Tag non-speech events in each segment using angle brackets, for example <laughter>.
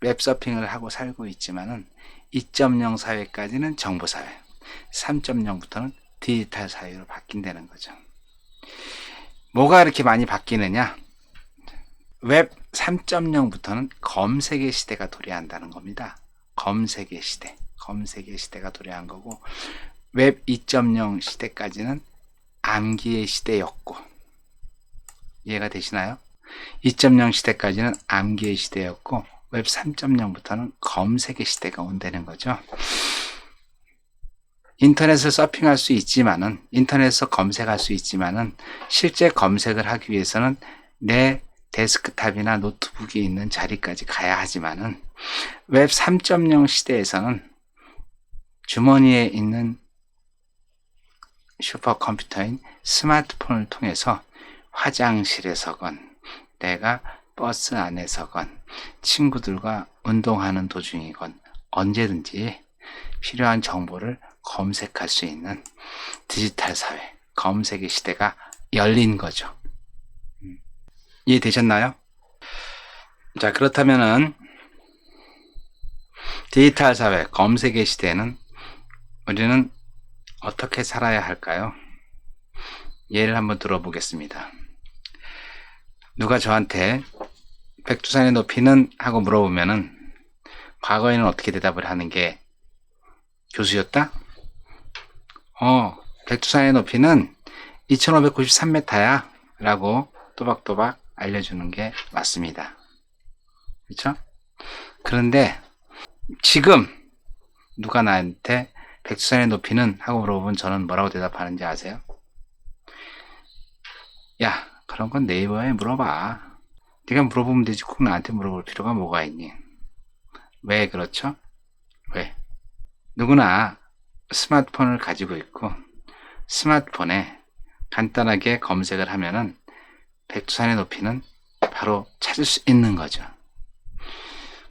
웹서핑을 하고 살고 있지만은 2.0 사회까지는 정보 사회, 3.0부터는 디지털 사회로 바뀐다는 거죠. 뭐가 이렇게 많이 바뀌느냐? 웹 3.0부터는 검색의 시대가 도래한다는 겁니다. 검색의 시대, 검색의 시대가 도래한 거고 웹 2.0 시대까지는 암기의 시대였고 이해가 되시나요? 2.0 시대까지는 암기의 시대였고 웹 3.0부터는 검색의 시대가 온다는 거죠. 인터넷을 서핑할 수 있지만은 인터넷에서 검색할 수 있지만은 실제 검색을 하기 위해서는 내 데스크탑이나 노트북이 있는 자리까지 가야 하지만은 웹 3.0 시대에서는 주머니에 있는 슈퍼컴퓨터인 스마트폰을 통해서 화장실에서건 내가 버스 안에서건 친구들과 운동하는 도중이건 언제든지 필요한 정보를 검색할 수 있는 디지털 사회, 검색의 시대가 열린 거죠. 음. 이해되셨나요? 자, 그렇다면은 디지털 사회, 검색의 시대는 우리는 어떻게 살아야 할까요? 예를 한번 들어보겠습니다. 누가 저한테 백두산의 높이는 하고 물어보면은 과거에는 어떻게 대답을 하는 게 교수였다? 어, 백두산의 높이는 2593m야 라고 또박또박 알려주는 게 맞습니다. 그렇죠? 그런데 지금 누가 나한테 백두산의 높이는 하고 물어보면 저는 뭐라고 대답하는지 아세요? 야, 그런 건 네이버에 물어봐. 네가 물어보면 되지 꼭 나한테 물어볼 필요가 뭐가 있니? 왜 그렇죠? 왜? 누구나 스마트폰을 가지고 있고 스마트폰에 간단하게 검색을 하면은 백두산의 높이는 바로 찾을 수 있는 거죠.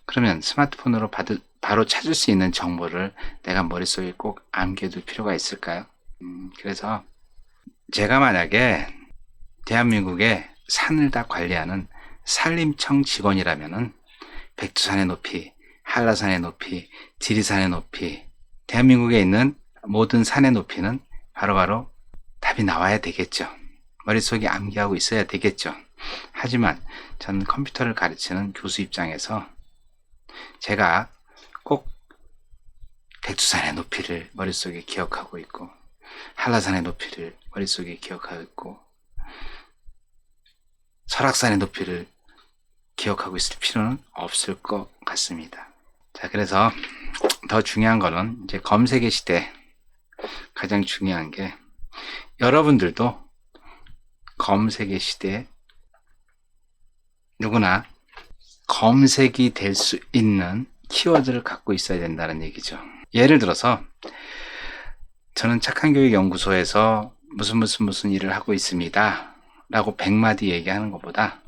그러면 스마트폰으로 받을, 바로 찾을 수 있는 정보를 내가 머릿속에 꼭 암겨둘 필요가 있을까요? 음, 그래서 제가 만약에 대한민국의 산을 다 관리하는 산림청 직원이라면은 백두산의 높이, 한라산의 높이, 지리산의 높이, 대한민국에 있는 모든 산의 높이는 바로 바로 답이 나와야 되겠죠. 머릿속에 암기하고 있어야 되겠죠. 하지만 저는 컴퓨터를 가르치는 교수 입장에서 제가 꼭 백두산의 높이를 머릿속에 기억하고 있고 한라산의 높이를 머릿속에 기억하고 있고 설악산의 높이를 기억하고 있을 필요는 없을 것 같습니다. 자, 그래서 더 중요한 거는 이제 검색의 시대 가장 중요한 게 여러분들도 검색의 시대에 누구나 검색이 될 수 있는 키워드를 갖고 있어야 된다는 얘기죠. 예를 들어서 저는 착한 교육 연구소에서 무슨 무슨 무슨 일을 하고 있습니다. 라고 100마디 얘기하는 것보다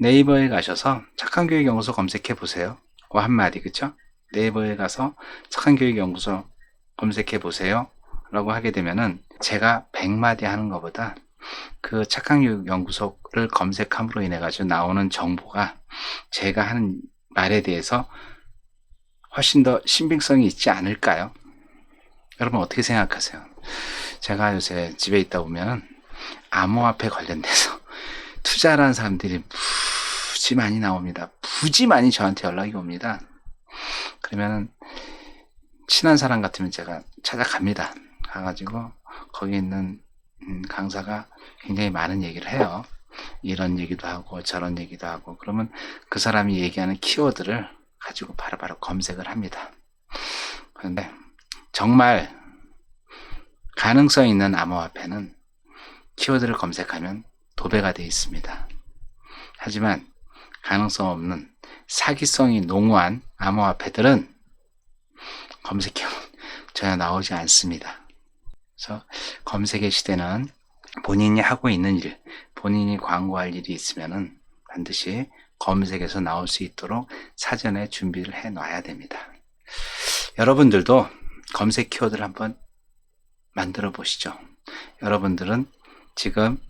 네이버에 가셔서 착한 교육 연구소 검색해 보세요. 그 한마디 그쵸? 네이버에 가서 착한 교육 연구소 검색해 보세요. 라고 하게 되면은 제가 100마디 하는 것보다 그 착한 교육 연구소를 검색함으로 인해 가지고 나오는 정보가 제가 하는 말에 대해서 훨씬 더 신빙성이 있지 않을까요? 여러분 어떻게 생각하세요? 제가 요새 집에 있다 보면 암호화폐 관련돼서 투자라는 사람들이 무지 많이 나옵니다. 무지 많이 저한테 연락이 옵니다. 그러면은 친한 사람 같으면 제가 찾아갑니다. 가가지고 거기 있는 음, 강사가 굉장히 많은 얘기를 해요. 이런 얘기도 하고 저런 얘기도 하고 그러면 그 사람이 얘기하는 키워드를 가지고 바로바로 검색을 합니다. 그런데 정말 가능성 있는 암호화폐는 키워드를 검색하면 도배가 되어 있습니다. 하지만 가능성 없는 사기성이 농후한 암호화폐들은 검색해보면 <laughs> 전혀 나오지 않습니다. 그래서 검색의 시대는 본인이 하고 있는 일, 본인이 광고할 일이 있으면 반드시 검색에서 나올 수 있도록 사전에 준비를 해 놔야 됩니다. 여러분들도 검색 키워드를 한번 만들어 보시죠. 여러분들은 지금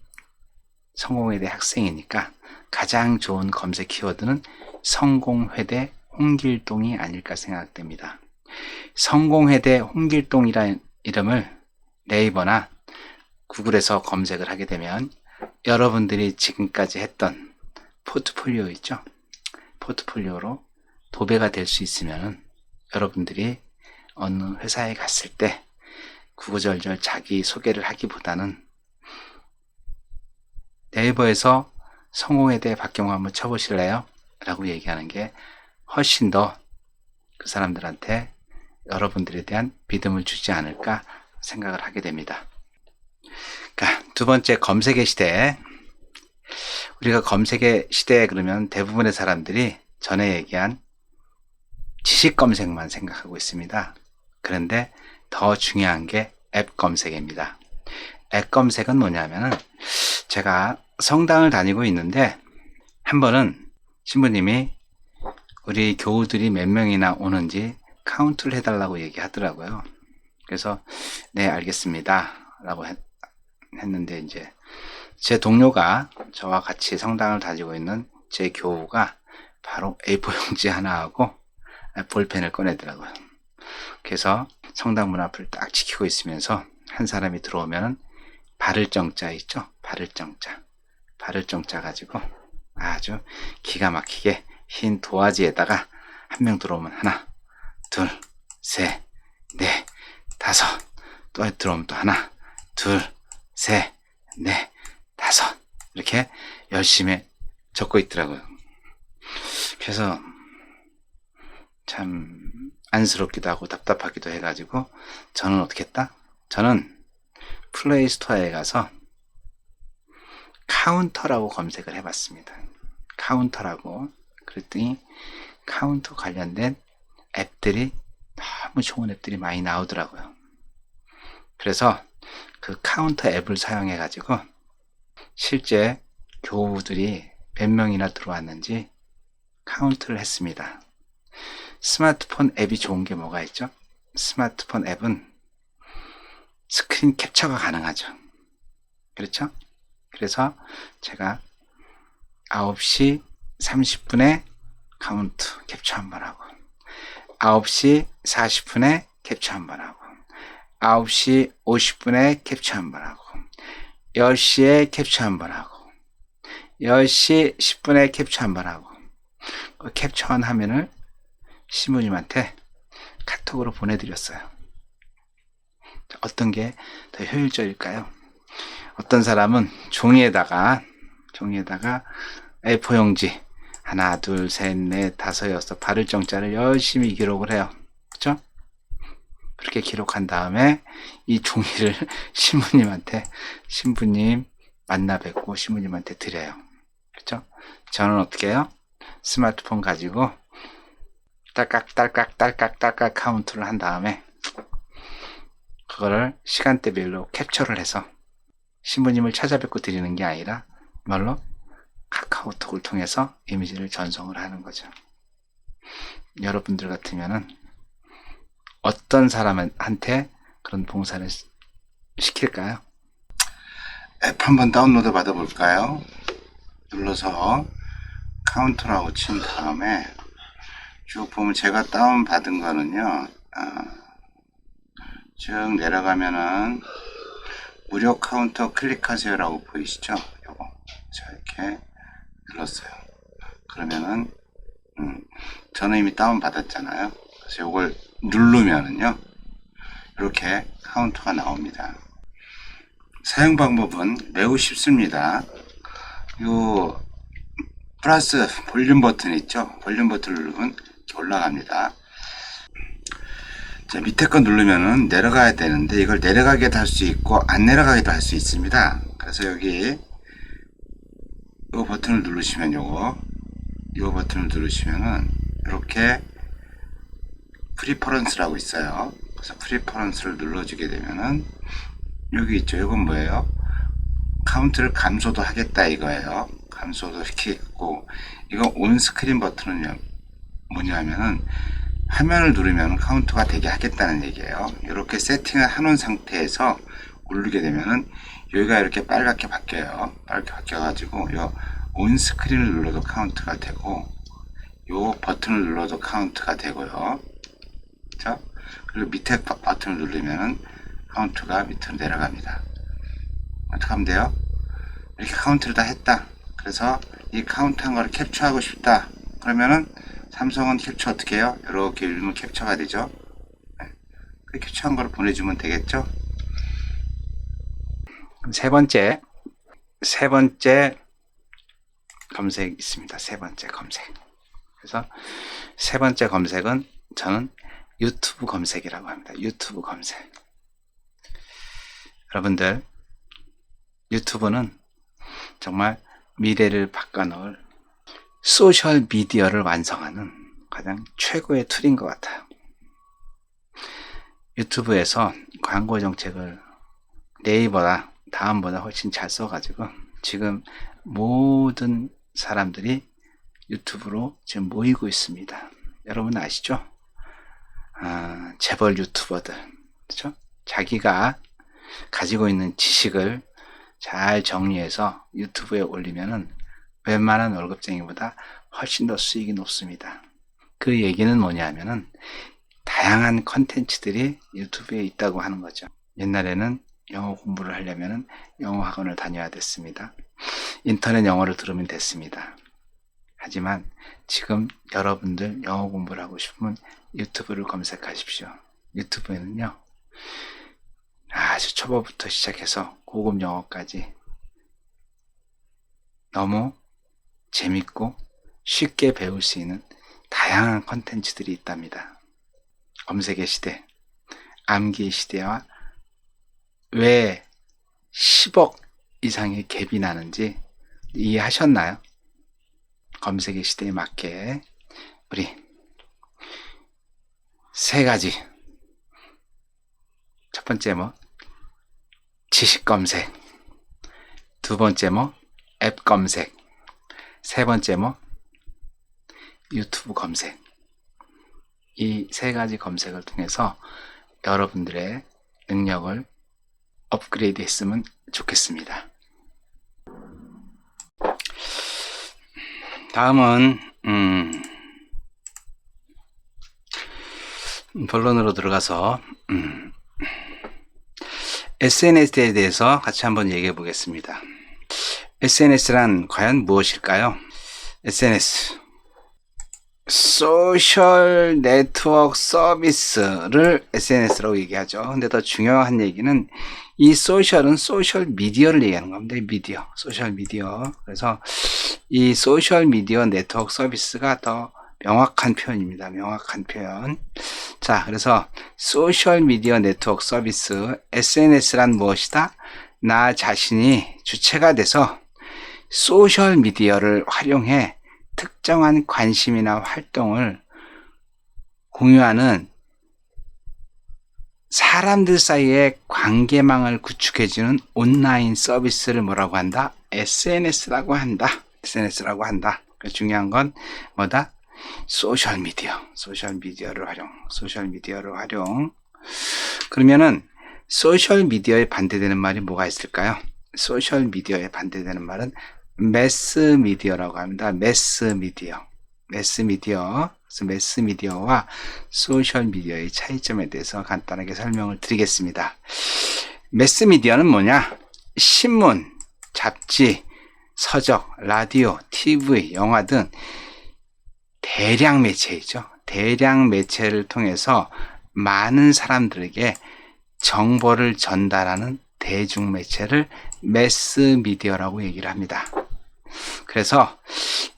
성공회대 학생이니까 가장 좋은 검색 키워드는 성공회대 홍길동이 아닐까 생각됩니다. 성공회대 홍길동이라는 이름을 네이버나 구글에서 검색을 하게 되면 여러분들이 지금까지 했던 포트폴리오 있죠? 포트폴리오로 도배가 될 수 있으면 여러분들이 어느 회사에 갔을 때 구구절절 자기 소개를 하기보다는 네이버에서 성공에 대해 박경호 한번 쳐보실래요? 라고 얘기하는 게 훨씬 더 그 사람들한테 여러분들에 대한 믿음을 주지 않을까 생각을 하게 됩니다. 그러니까 두 번째 검색의 시대. 우리가 검색의 시대에 그러면 대부분의 사람들이 전에 얘기한 지식 검색만 생각하고 있습니다. 그런데 더 중요한 게 앱 검색입니다. 앱 검색은 뭐냐면은 제가 성당을 다니고 있는데 한 번은 신부님이 우리 교우들이 몇 명이나 오는지 카운트를 해달라고 얘기하더라고요. 그래서 네 알겠습니다 라고 했, 했는데 이제 제 동료가 저와 같이 성당을 다니고 있는 제 교우가 바로 A4 용지 하나하고 볼펜을 꺼내더라고요. 그래서 성당 문 앞을 딱 지키고 있으면서 한 사람이 들어오면 은 발을 정자 있죠? 발을 정자. 발을 정자 가지고 아주 기가 막히게 흰 도화지에다가 한 명 들어오면 하나, 둘, 셋, 넷, 다섯. 또 들어오면 또 하나, 둘, 셋, 넷, 다섯. 이렇게 열심히 적고 있더라고요. 그래서 참 안쓰럽기도 하고 답답하기도 해가지고 저는 어떻게 했다? 저는 플레이 스토어에 가서 카운터라고 검색을 해봤습니다. 카운터라고 그랬더니 카운터 관련된 앱들이 너무 좋은 앱들이 많이 나오더라고요. 그래서 그 카운터 앱을 사용해 가지고 실제 교우들이 몇 명이나 들어왔는지 카운트를 했습니다. 스마트폰 앱이 좋은 게 뭐가 있죠? 스마트폰 앱은 스크린 캡처가 가능하죠. 그렇죠? 그래서 제가 9시 30분에 카운트 캡처 한번 하고 9시 40분에 캡처 한번 하고 9시 50분에 캡처 한번 하고 10시에 캡처 한번 하고 10시 10분에 캡처 한번 하고 그 캡처한 화면을 신부님한테 카톡으로 보내드렸어요. 어떤 게 더 효율적일까요? 어떤 사람은 종이에다가 종이에다가 A4 용지 하나, 둘, 셋, 넷, 다섯, 여섯 발을 정자를 열심히 기록을 해요. 그렇죠? 그렇게 기록한 다음에 이 종이를 <laughs> 신부님한테 신부님 만나 뵙고 신부님한테 드려요. 그렇죠? 저는 어떻게 해요? 스마트폰 가지고 딸깍 딸깍 딸깍 딸깍 카운트를 한 다음에 그거를 시간대별로 캡처를 해서 신부님을 찾아뵙고 드리는 게 아니라 말로 카카오톡을 통해서 이미지를 전송을 하는 거죠. 여러분들 같으면은 어떤 사람한테 그런 봉사를 시킬까요? 앱 한번 다운로드 받아볼까요? 눌러서 카운터라고 친 다음에 쭉 보면 제가 다운 받은 거는요. 아, 쭉 내려가면은 무료 카운터 클릭하세요라고 보이시죠? 요거 자 이렇게 눌렀어요. 그러면은 음, 저는 이미 다운 받았잖아요. 그래서 요걸 누르면은요 이렇게 카운터가 나옵니다. 사용 방법은 매우 쉽습니다. 요 플러스 볼륨 버튼 있죠? 볼륨 버튼을 누르면 올라갑니다. 자, 밑에 거 누르면은 내려가야 되는데 이걸 내려가게도 할 수 있고 안 내려가게도 할 수 있습니다. 그래서 여기 이 버튼을 누르시면 요거 이 버튼을 누르시면은 이렇게 프리퍼런스라고 있어요. 그래서 프리퍼런스를 눌러주게 되면은 여기 있죠. 이건 뭐예요? 카운트를 감소도 하겠다 이거예요. 감소도 시키고 이거 온스크린 버튼은요 뭐냐면은 화면을 누르면 카운트가 되게 하겠다는 얘기예요. 이렇게 세팅을 해놓은 상태에서 누르게 되면은 여기가 이렇게 빨갛게 바뀌어요. 빨갛게 바뀌어 가지고 요 온스크린을 눌러도 카운트가 되고 요 버튼을 눌러도 카운트가 되고요. 그렇죠? 그리고 밑에 버- 버튼을 누르면은 카운트가 밑으로 내려갑니다. 어떻게 하면 돼요? 이렇게 카운트를 다 했다. 그래서 이 카운트 한 거를 캡처하고 싶다. 그러면은 삼성은 캡처 어떻게 해요? 이렇게 누르면 캡처가 되죠. 네. 그 캡처한 거를 보내주면 되겠죠. 세 번째, 세 번째 검색 있습니다. 세 번째 검색. 그래서 세 번째 검색은 저는 유튜브 검색이라고 합니다. 유튜브 검색. 여러분들, 유튜브는 정말 미래를 바꿔놓을 소셜 미디어를 완성하는 가장 최고의 툴인 것 같아요. 유튜브에서 광고 정책을 네이버나 다음보다 훨씬 잘 써가지고 지금 모든 사람들이 유튜브로 지금 모이고 있습니다. 여러분 아시죠? 아, 재벌 유튜버들, 그렇죠? 자기가 가지고 있는 지식을 잘 정리해서 유튜브에 올리면은 웬만한 월급쟁이보다 훨씬 더 수익이 높습니다. 그 얘기는 뭐냐면은 다양한 컨텐츠들이 유튜브에 있다고 하는 거죠. 옛날에는 영어 공부를 하려면 영어 학원을 다녀야 됐습니다. 인터넷 영어를 들으면 됐습니다. 하지만 지금 여러분들 영어 공부를 하고 싶으면 유튜브를 검색하십시오. 유튜브에는요, 아주 초보부터 시작해서 고급 영어까지 너무 재밌고 쉽게 배울 수 있는 다양한 컨텐츠들이 있답니다. 검색의 시대, 암기의 시대와 왜 10억 이상의 갭이 나는지 이해하셨나요? 검색의 시대에 맞게 우리 세 가지. 첫 번째 뭐? 지식 검색. 두 번째 뭐? 앱 검색 세 번째 뭐 유튜브 검색 이 세 가지 검색을 통해서 여러분들의 능력을 업그레이드 했으면 좋겠습니다. 다음은 음, 본론으로 들어가서 음, SNS에 대해서 같이 한번 얘기해 보겠습니다. SNS란 과연 무엇일까요? SNS 소셜 네트워크 서비스를 SNS라고 얘기하죠. 근데 더 중요한 얘기는 이 소셜은 소셜 미디어를 얘기하는 겁니다. 이 미디어, 소셜 미디어. 그래서 이 소셜 미디어 네트워크 서비스가 더 명확한 표현입니다. 명확한 표현. 자, 그래서 소셜 미디어 네트워크 서비스 SNS란 무엇이다? 나 자신이 주체가 돼서 소셜 미디어를 활용해 특정한 관심이나 활동을 공유하는 사람들 사이의 관계망을 구축해주는 온라인 서비스를 뭐라고 한다? SNS라고 한다. SNS라고 한다. 그 중요한 건 뭐다? 소셜 미디어. 소셜 미디어를 활용. 소셜 미디어를 활용. 그러면은 소셜 미디어에 반대되는 말이 뭐가 있을까요? 소셜 미디어에 반대되는 말은 매스 미디어라고 합니다. 매스 미디어. 매스 미디어. 매스 미디어와 소셜 미디어의 차이점에 대해서 간단하게 설명을 드리겠습니다. 매스 미디어는 뭐냐? 신문, 잡지, 서적, 라디오, TV, 영화 등 대량 매체이죠. 대량 매체를 통해서 많은 사람들에게 정보를 전달하는 대중 매체를 매스 미디어라고 얘기를 합니다. 그래서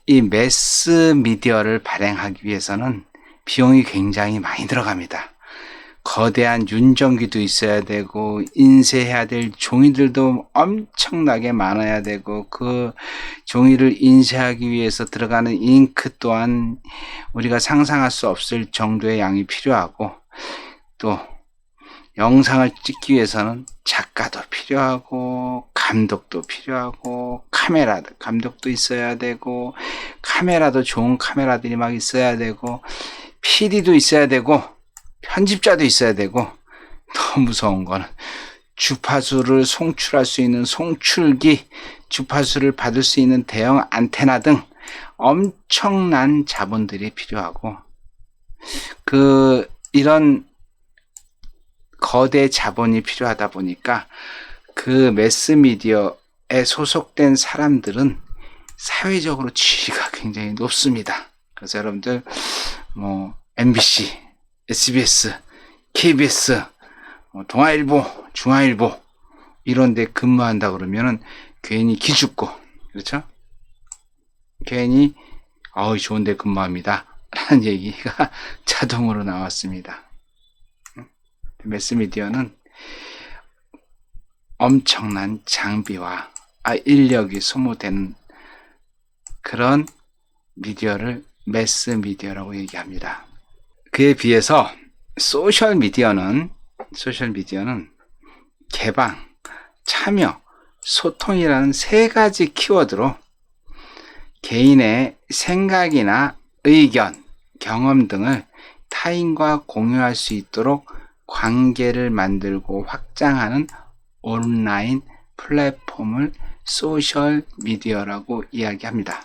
이 매스 미디어를 발행하기 위해서는 비용이 굉장히 많이 들어갑니다. 거대한 윤정기도 있어야 되고 인쇄해야 될 종이들도 엄청나게 많아야 되고 그 종이를 인쇄하기 위해서 들어가는 잉크 또한 우리가 상상할 수 없을 정도의 양이 필요하고 또 영상을 찍기 위해서는 작가도 필요하고 감독도 필요하고 카메라 감독도 있어야 되고 카메라도 좋은 카메라들이 막 있어야 되고 PD도 있어야 되고 편집자도 있어야 되고 더 무서운 거는 주파수를 송출할 수 있는 송출기 주파수를 받을 수 있는 대형 안테나 등 엄청난 자본들이 필요하고 그 이런 거대 자본이 필요하다 보니까 그 매스미디어에 소속된 사람들은 사회적으로 지위가 굉장히 높습니다. 그래서 여러분들 뭐 MBC, SBS, KBS, 뭐 동아일보, 중앙일보 이런 데 근무한다 그러면은 괜히 기죽고 그렇죠? 괜히 어우 좋은 데 근무합니다. 라는 얘기가 <laughs> 자동으로 나왔습니다. 매스미디어는 엄청난 장비와 아, 인력이 소모되는 그런 미디어를 매스미디어라고 얘기합니다. 그에 비해서 소셜 미디어는 소셜 미디어는 개방, 참여, 소통이라는 세 가지 키워드로 개인의 생각이나 의견, 경험 등을 타인과 공유할 수 있도록 관계를 만들고 확장하는 온라인 플랫폼을 소셜 미디어라고 이야기합니다.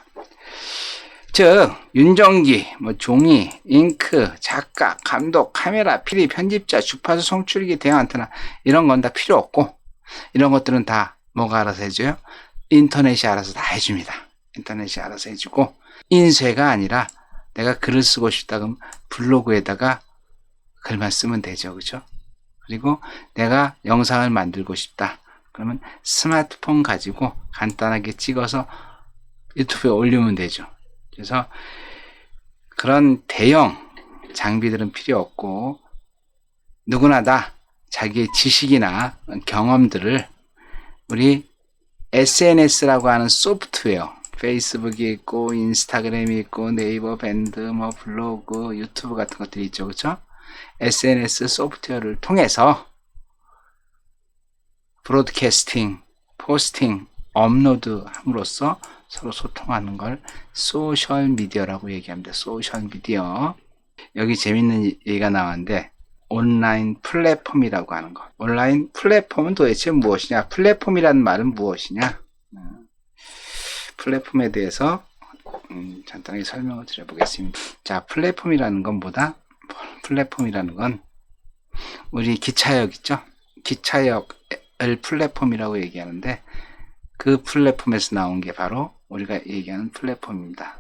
즉, 윤정기, 뭐 종이, 잉크, 작가, 감독, 카메라, PD, 편집자, 주파수 송출기, 대형 안테나 이런 건 다 필요 없고 이런 것들은 다 뭐가 알아서 해줘요? 인터넷이 알아서 다 해줍니다. 인터넷이 알아서 해주고 인쇄가 아니라 내가 글을 쓰고 싶다 그럼 블로그에다가 글만 쓰면 되죠. 그죠? 그리고 내가 영상을 만들고 싶다. 그러면 스마트폰 가지고 간단하게 찍어서 유튜브에 올리면 되죠. 그래서 그런 대형 장비들은 필요 없고 누구나 다 자기의 지식이나 경험들을 우리 SNS라고 하는 소프트웨어 페이스북이 있고 인스타그램이 있고 네이버 밴드 뭐 블로그 유튜브 같은 것들이 있죠 그렇죠 SNS 소프트웨어를 통해서 브로드캐스팅 포스팅 업로드 함으로써 서로 소통하는 걸 소셜 미디어라고 얘기합니다. 소셜 미디어. 여기 재밌는 얘기가 나왔는데 온라인 플랫폼이라고 하는 것 온라인 플랫폼은 도대체 무엇이냐? 플랫폼이라는 말은 무엇이냐? 플랫폼에 대해서 음, 간단하게 설명을 드려보겠습니다. 자, 플랫폼이라는 건 뭐다? 플랫폼이라는 건 우리 기차역 있죠? 기차역을 플랫폼이라고 얘기하는데 그 플랫폼에서 나온 게 바로 우리가 얘기하는 플랫폼입니다.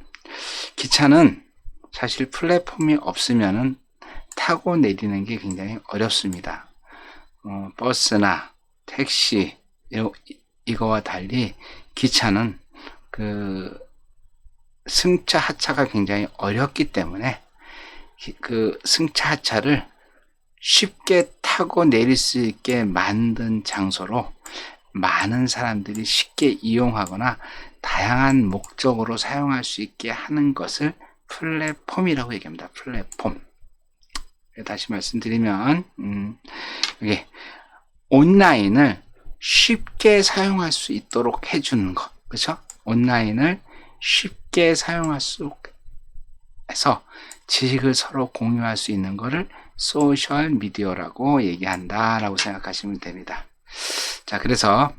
기차는 사실 플랫폼이 없으면은 타고 내리는 게 굉장히 어렵습니다. 어, 버스나 택시 이거와 달리 기차는 그 승차 하차가 굉장히 어렵기 때문에 그 승차 하차를 쉽게 타고 내릴 수 있게 만든 장소로 많은 사람들이 쉽게 이용하거나 다양한 목적으로 사용할 수 있게 하는 것을 플랫폼이라고 얘기합니다. 플랫폼. 다시 말씀드리면 음, 여기 온라인을 쉽게 사용할 수 있도록 해주는 것, 그렇죠? 온라인을 쉽게 사용할 수 해서 지식을 서로 공유할 수 있는 것을 소셜 미디어라고 얘기한다라고 생각하시면 됩니다. 자, 그래서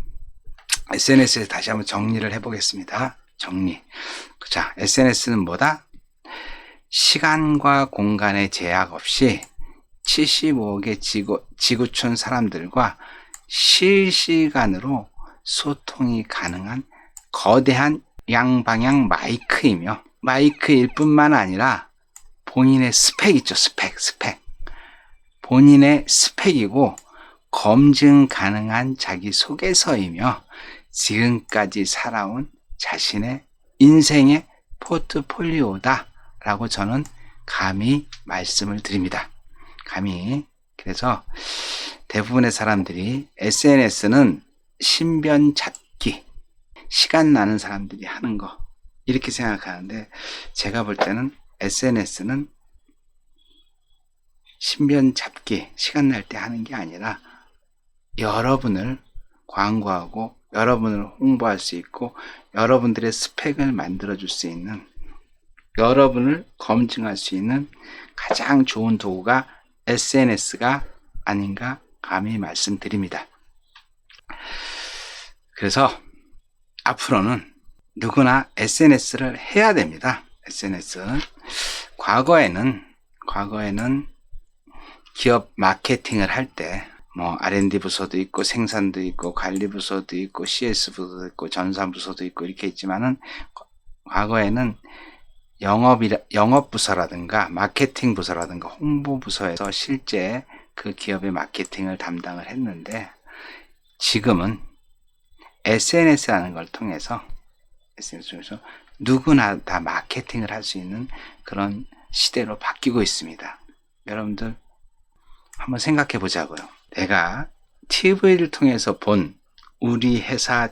SNS에 다시 한번 정리를 해보겠습니다. 정리. 자, SNS는 뭐다? 시간과 공간의 제약 없이 75억의 지구, 지구촌 사람들과 실시간으로 소통이 가능한 거대한 양방향 마이크이며 마이크일 뿐만 아니라 본인의 스펙 있죠. 스펙, 스펙. 본인의 스펙이고 검증 가능한 자기 소개서이며 지금까지 살아온 자신의 인생의 포트폴리오다 라고 저는 감히 말씀을 드립니다. 감히. 그래서 대부분의 사람들이 SNS는 신변 잡기, 시간 나는 사람들이 하는 거 이렇게 생각하는데 제가 볼 때는 SNS는 신변 잡기 시간 날 때 하는 게 아니라 여러분을 광고하고 여러분을 홍보할 수 있고 여러분들의 스펙을 만들어 줄 수 있는 여러분을 검증할 수 있는 가장 좋은 도구가 SNS가 아닌가 감히 말씀드립니다. 그래서 앞으로는 누구나 SNS를 해야 됩니다. SNS. 과거에는, 과거에는 기업 마케팅을 할 때, 뭐, R&D 부서도 있고, 생산도 있고, 관리 부서도 있고, CS 부서도 있고, 전산 부서도 있고, 이렇게 있지만은, 과거에는 영업이, 영업 부서라든가, 마케팅 부서라든가, 홍보 부서에서 실제 그 기업의 마케팅을 담당을 했는데, 지금은 SNS라는 걸 통해서 SNS 중에서 누구나 다 마케팅을 할 수 있는 그런 시대로 바뀌고 있습니다. 여러분들 한번 생각해 보자고요. 내가 TV를 통해서 본 우리 회사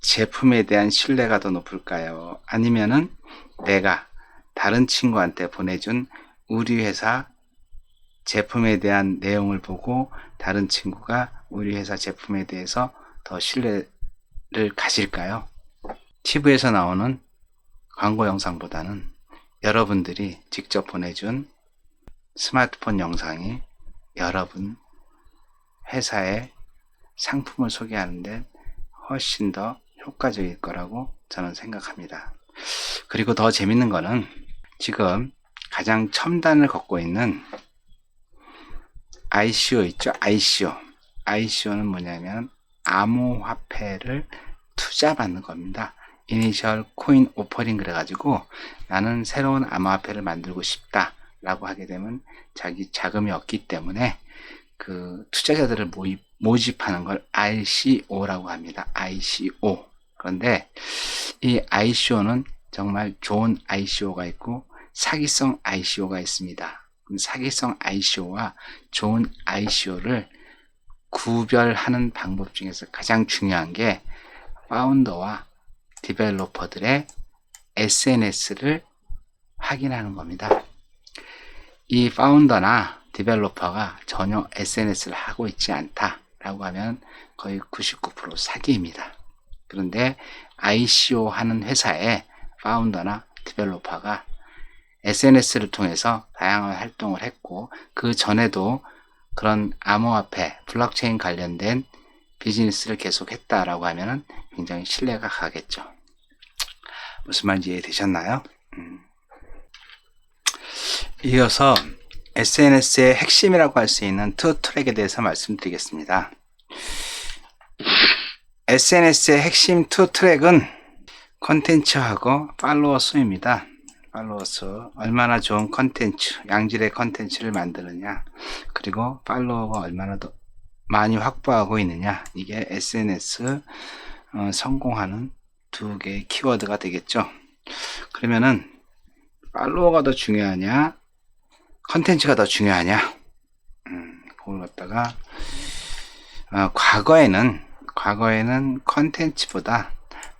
제품에 대한 신뢰가 더 높을까요? 아니면은 내가 다른 친구한테 보내준 우리 회사 제품에 대한 내용을 보고 다른 친구가 우리 회사 제품에 대해서 더 신뢰를 가질까요? TV에서 나오는 광고 영상보다는 여러분들이 직접 보내준 스마트폰 영상이 여러분 회사의 상품을 소개하는데 훨씬 더 효과적일 거라고 저는 생각합니다. 그리고 더 재밌는 거는 지금 가장 첨단을 걷고 있는 ICO 있죠? ICO. ICO는 뭐냐면 암호화폐를 투자받는 겁니다. 이니셜 코인 오퍼링 그래가지고 나는 새로운 암호화폐를 만들고 싶다 라고 하게 되면 자기 자금이 없기 때문에 그 투자자들을 모집, 모집하는 걸 ICO라고 합니다. ICO. 그런데 이 ICO는 정말 좋은 ICO가 있고 사기성 ICO가 있습니다. 사기성 ICO와 좋은 ICO를 구별하는 방법 중에서 가장 중요한 게 파운더와 디벨로퍼들의 SNS를 확인하는 겁니다. 이 파운더나 디벨로퍼가 전혀 SNS를 하고 있지 않다라고 하면 거의 99% 사기입니다. 그런데 ICO 하는 회사의 파운더나 디벨로퍼가 SNS를 통해서 다양한 활동을 했고 그 전에도 그런 암호화폐, 블록체인 관련된 비즈니스를 계속했다라고 하면은 굉장히 신뢰가 가겠죠. 무슨 말인지 이해되셨나요? 음. 이어서 SNS의 핵심이라고 할 수 있는 투 트랙에 대해서 말씀드리겠습니다. SNS의 핵심 투 트랙은 컨텐츠하고 팔로워 수입니다. 팔로워 수 얼마나 좋은 컨텐츠, 양질의 컨텐츠를 만드느냐, 그리고 팔로워가 얼마나 더 많이 확보하고 있느냐, 이게 SNS 어, 성공하는 두 개의 키워드가 되겠죠. 그러면은 팔로워가 더 중요하냐, 컨텐츠가 더 중요하냐, 음, 그걸 갖다가 어, 과거에는 과거에는 컨텐츠보다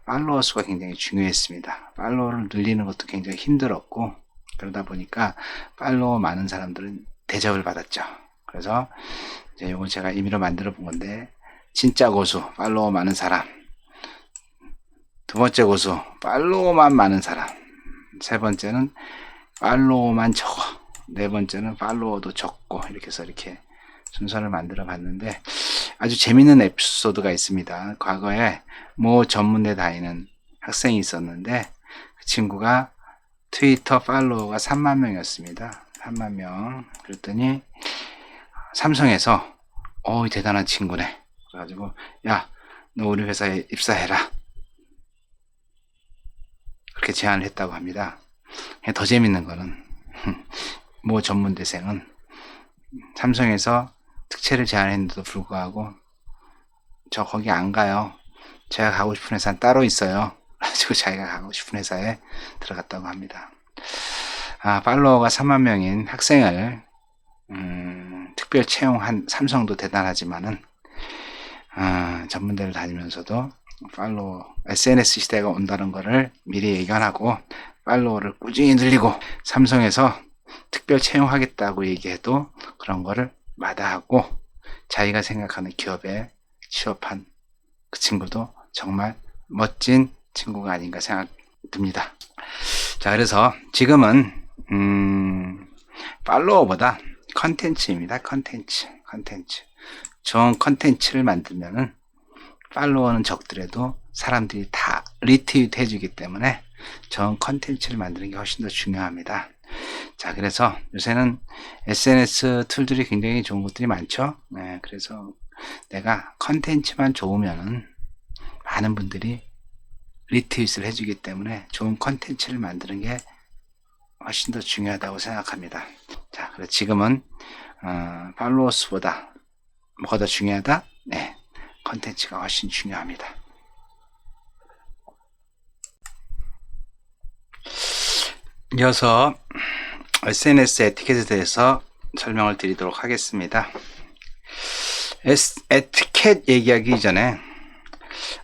팔로워 수가 굉장히 중요했습니다. 팔로워를 늘리는 것도 굉장히 힘들었고 그러다 보니까 팔로워 많은 사람들은 대접을 받았죠. 그래서 이제 이건 제가 임의로 만들어 본 건데 진짜 고수 팔로워 많은 사람 두 번째 고수 팔로워만 많은 사람 세 번째는 팔로워만 적어 네 번째는 팔로워도 적고 이렇게 해서 이렇게 순서를 만들어 봤는데 아주 재밌는 에피소드가 있습니다. 과거에 모 전문대 다니는 학생이 있었는데 그 친구가 트위터 팔로워가 3만 명이었습니다. 3만 명. 그랬더니 삼성에서 어 대단한 친구네. 그래가지고 야 너 우리 회사에 입사해라. 그렇게 제안을 했다고 합니다. 더 재밌는 거는 <laughs> 모 전문대생은 삼성에서 특채를 제안했는데도 불구하고 저 거기 안 가요. 제가 가고 싶은 회사는 따로 있어요. <laughs> 그래가지고 자기가 가고 싶은 회사에 들어갔다고 합니다. 아, 팔로워가 3만 명인 학생을 음, 특별 채용한 삼성도 대단하지만은 아, 전문대를 다니면서도 팔로워 SNS 시대가 온다는 것을 미리 예견하고 팔로워를 꾸준히 늘리고 삼성에서 특별 채용하겠다고 얘기해도 그런 거를 마다하고 자기가 생각하는 기업에 취업한 그 친구도 정말 멋진 친구가 아닌가 생각 듭니다. 자, 그래서 지금은, 음, 팔로워보다 컨텐츠입니다. 컨텐츠, 컨텐츠. 좋은 컨텐츠를 만들면은 팔로워는 적더라도 사람들이 다 리트윗 해주기 때문에 좋은 컨텐츠를 만드는 게 훨씬 더 중요합니다. 자, 그래서 요새는 SNS 툴들이 굉장히 좋은 것들이 많죠. 네, 그래서 내가 컨텐츠만 좋으면은 많은 분들이 리트윗을 해주기 때문에 좋은 컨텐츠를 만드는 게 훨씬 더 중요하다고 생각합니다. 자, 그래서 지금은 어, 팔로워스보다 뭐가 더 중요하다? 네, 컨텐츠가 훨씬 중요합니다. 이어서 SNS 에티켓에 대해서 설명을 드리도록 하겠습니다. 에티켓 얘기하기 전에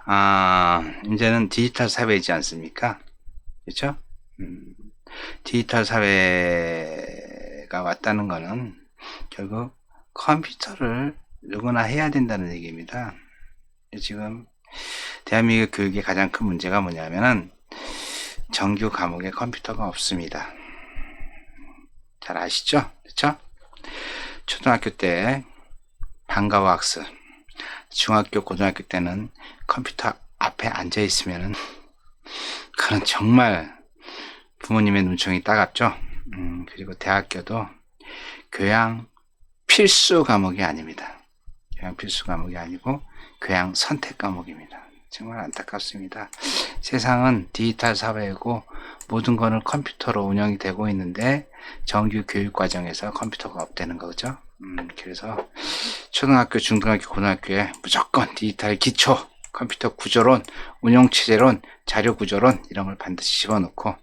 아, 이제는 디지털 사회이지 않습니까? 그렇죠? 음, 디지털 사회가 왔다는 것은 결국 컴퓨터를 누구나 해야 된다는 얘기입니다. 지금 대한민국 교육의 가장 큰 문제가 뭐냐면은 정규 과목에 컴퓨터가 없습니다. 잘 아시죠? 그렇죠? 초등학교 때 방과후 학습, 중학교, 고등학교 때는 컴퓨터 앞에 앉아 있으면은 그건 정말 부모님의 눈총이 따갑죠. 음, 그리고 대학교도 교양 필수 과목이 아닙니다. 교양 필수 과목이 아니고 교양 선택 과목입니다. 정말 안타깝습니다. 세상은 디지털 사회이고 모든 거는 컴퓨터로 운영이 되고 있는데 정규 교육 과정에서 컴퓨터가 없다는 거죠. 음, 그래서 초등학교, 중등학교, 고등학교에 무조건 디지털 기초, 컴퓨터 구조론, 운영 체제론, 자료 구조론 이런 걸 반드시 집어넣고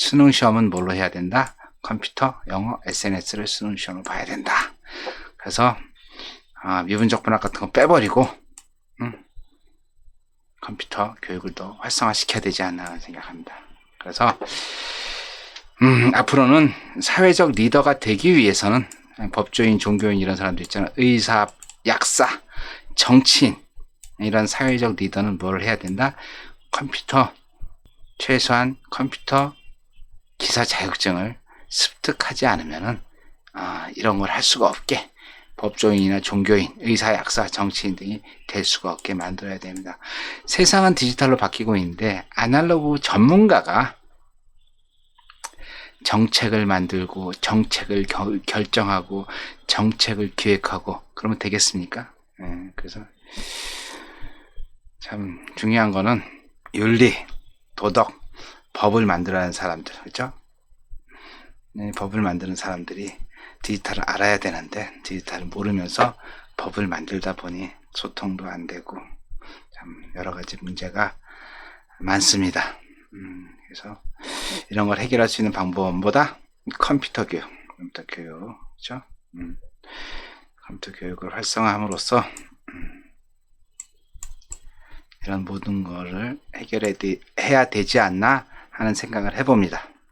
수능 시험은 뭘로 해야 된다? 컴퓨터, 영어, SNS를 수능 시험을 봐야 된다. 그래서 아, 미분적 분학 같은 거 빼버리고 음, 컴퓨터 교육을 더 활성화시켜야 되지 않나 생각합니다. 그래서 음, 앞으로는 사회적 리더가 되기 위해서는 법조인, 종교인 이런 사람들 있잖아요. 의사, 약사, 정치인 이런 사회적 리더는 뭘 해야 된다? 컴퓨터 최소한 컴퓨터 기사 자격증을 습득하지 않으면은 아, 이런 걸 할 수가 없게 법조인이나 종교인, 의사, 약사, 정치인 등이 될 수가 없게 만들어야 됩니다. 세상은 디지털로 바뀌고 있는데 아날로그 전문가가 정책을 만들고 정책을 겨- 결정하고 정책을 기획하고 그러면 되겠습니까? 예, 그래서 참 중요한 거는 윤리, 도덕, 법을 만들어내는 사람들, 그렇죠? 네, 법을 만드는 사람들이 디지털을 알아야 되는데 디지털을 모르면서 법을 만들다 보니 소통도 안 되고 참 여러 가지 문제가 많습니다. 음, 그래서 이런 걸 해결할 수 있는 방법은 뭐다? 컴퓨터 교육, 컴퓨터 교육, 그렇죠? 음, 컴퓨터 교육을 활성화함으로써 음, 이런 모든 거를 해결해야 되지 않나 하는 생각을 해봅니다.